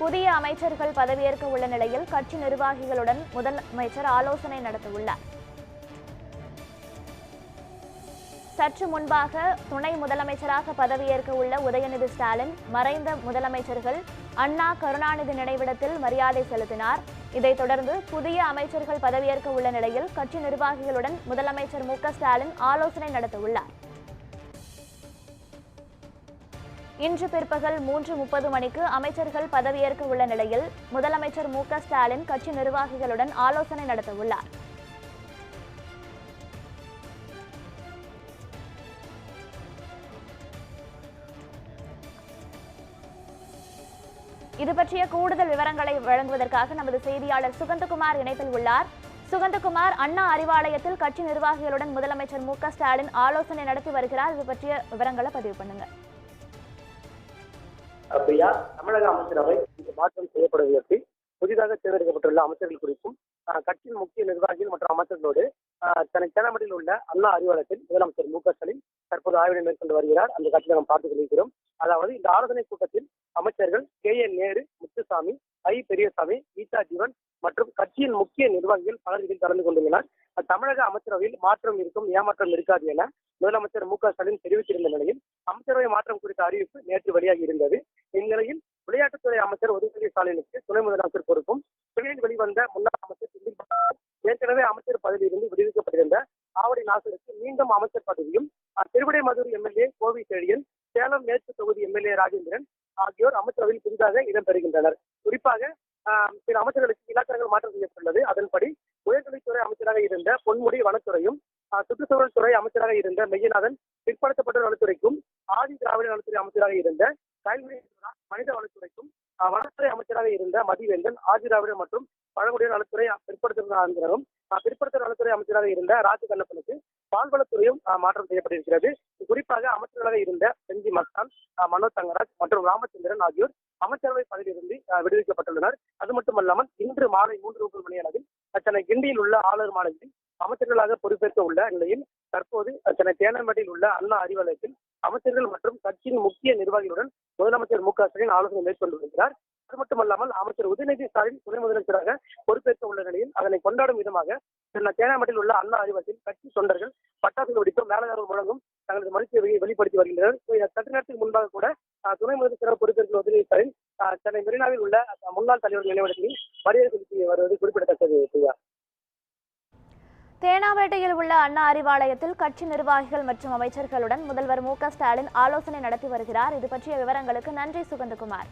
புதிய அமைச்சர்கள் பதவியேற்க உள்ள நிலையில் கட்சி நிர்வாகிகளுடன் முதலமைச்சர் ஆலோசனை நடத்தவுள்ளார். சற்று முன்பாக துணை முதலமைச்சராக பதவியேற்க உள்ள உதயநிதி ஸ்டாலின் மறைந்த முதலமைச்சர்கள் அண்ணா கருணாநிதி நினைவிடத்தில் மரியாதை செலுத்தினார். இதைத் தொடர்ந்து புதிய அமைச்சர்கள் பதவியேற்க உள்ள நிலையில் கட்சி நிர்வாகிகளுடன் முதலமைச்சர் மு ஸ்டாலின் ஆலோசனை நடத்தவுள்ளார். இன்று பிற்பகல் மூன்று முப்பது மணிக்கு அமைச்சர்கள் பதவியேற்க உள்ள நிலையில் முதலமைச்சர் மு ஸ்டாலின் கட்சி நிர்வாகிகளுடன் ஆலோசனை நடத்தவுள்ளார். இது பற்றிய கூடுதல் விவரங்களை வழங்குவதற்காக நமது செய்தியாளர் சுகந்தகுமார் இணைப்பில் உள்ளார். சுகந்தகுமார் அண்ணா அறிவாலயத்தில் கட்சி நிர்வாகிகளுடன் முதலமைச்சர் மு ஸ்டாலின் ஆலோசனை நடத்தி வருகிறார். இது பற்றிய விவரங்களை பதிவு பண்ணுங்க. பிரியா தமிழக அமைச்சரவை இன்று மாற்றம் செய்யப்படுவதற்கு புதிதாக தேர்ந்தெடுக்கப்பட்டுள்ள அமைச்சர்கள் குறித்தும் கட்சியின் முக்கிய நிர்வாகிகள் மற்றும் அமைச்சர்களோடு ஆஹ், சென்னை சேலமடியில் உள்ள அண்ணா அறிவாலயத்தில் முதலமைச்சர் மு க ஸ்டாலின் தற்போது ஆய்வினை மேற்கொண்டு வருகிறார். அந்த கட்சியை நாம் பார்த்துக் கொண்டிருக்கிறோம். அதாவது இந்த ஆலோசனை கூட்டத்தில் அமைச்சர்கள் K N Nehru Muthusamy I Periyasamy Geetha Jeevan மற்றும் கட்சியின் முக்கிய நிர்வாகிகள் பலர் இதில் கலந்து கொண்டுள்ளனர். தமிழக அமைச்சரவையில் மாற்றம் இருக்கும் ஏமாற்றம் இருக்காது என முதலமைச்சர் மு க ஸ்டாலின் தெரிவித்திருந்த நிலையில் அமைச்சரவை மாற்றம் குறித்த அறிவிப்பு நேற்று வெளியாகி இருந்தது. இந்நிலையில் விளையாட்டுத்துறை அமைச்சர் உதயநிதி ஸ்டாலினுக்கு துணை முதலமைச்சர் பொறுப்பும் துணையில் வெளிவந்த முன்னாள் அமைச்சர் செந்தில் ஏற்கனவே அமைச்சர் பதவியிலிருந்து விடுவிக்கப்பட்டிருந்த ஆவடி நாசருக்கு மீண்டும் அமைச்சர் பதவியும் திருவிடை மதுரை எம்எல்ஏ கோவி செழியன் சேலம் மேற்கு தொகுதி எம்எல்ஏ ராஜேந்திரன் ஆகியோர் அமைச்சரவையில் புதிதாக இடம்பெறுகின்றனர் குறிப்பாக ஆஹ், சில அமைச்சர்களுக்கு இலக்கணங்கள் மாற்றம் செய்யப்பட்டுள்ளது. அதன்படி உயர்கல்வித்துறை அமைச்சராக இருந்த பொன்முடி வனத்துறையும் ஆஹ், சுற்றுச்சூழல் துறை அமைச்சராக இருந்த மெய்யநாதன் பிற்படுத்தப்பட்ட வனத்துறைக்கும் ஆதி திராவிட நலத்துறை அமைச்சராக இருந்த கல்வி மனித வளத்துறைக்கும் வனத்துறை அமைச்சராக இருந்த மதிவேந்தன் ஆதிராவிட மற்றும் பழங்குடியின நலத்துறை பிற்படுத்தும் பிற்படுத்த நலத்துறை அமைச்சராக இருந்த ராஜ கண்ணப்பனுக்கு பால்வளத்துறையும் மாற்றம் செய்யப்பட்டிருக்கிறது. குறிப்பாக அமைச்சர்களாக இருந்த செஞ்சி மஸ்தான் மனோ தங்கராஜ் மற்றும் ராமச்சந்திரன் ஆகியோர் அமைச்சரவை பதவியிலிருந்து விடுவிக்கப்பட்டுள்ளனர். அது மட்டுமல்லாமல் இன்று மாலை மூன்று முப்பது மணி அளவில் சென்னை கிண்டியில் உள்ள ஆளுநர் மாநிலத்தில் அமைச்சர்களாக பொறுப்பேற்க உள்ள நிலையில் தற்போது சென்னை தேனம்பேட்டையில் உள்ள அண்ணா அறிவாலயத்தில் அமைச்சர்கள் நிர்வாகிகளுடன் முதலமைச்சர் மு க ஸ்டாலின் ஆலோசனை மேற்கொண்டு வருகிறார். அது மட்டுமல்லாமல் அமைச்சர் உதயநிதி ஸ்டாலின் துணை முதலமைச்சராக பொறுப்பேற்க உள்ள நிலையில் அதனை கொண்டாடும் விதமாக சென்னை உள்ள அண்ணா அறிவத்தில் கட்சி தொண்டர்கள் பட்டாசுகள் வெடித்தும் மேலதாரர்கள் முழங்கும் தங்களது மகிழ்ச்சியை வெளிப்படுத்தி வருகின்றனர். சற்று நேரத்துக்கு முன்பாக கூட துணை முதலமைச்சராக பொறுப்பேற்கும் உதயநிதி ஸ்டாலின் சென்னை மெரினாவில் உள்ள முன்னாள் தலைவர் நினைவிடத்தில் மரியாதை செலுத்தி வருவது குறிப்பிடத்தக்கது தேனாம்பேட்டையில் உள்ள அண்ணா அறிவாலயத்தில் கட்சி நிர்வாகிகள் மற்றும் அமைச்சர்களுடன் முதல்வர் மு க ஸ்டாலின் ஆலோசனை நடத்தி வருகிறார். இது பற்றிய விவரங்களுக்கு நன்றி சுகந்தகுமார்.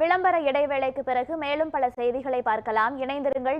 விளம்பர இடைவேளைக்கு பிறகு மேலும் பல செய்திகளை பார்க்கலாம். இணைந்திருங்கள்.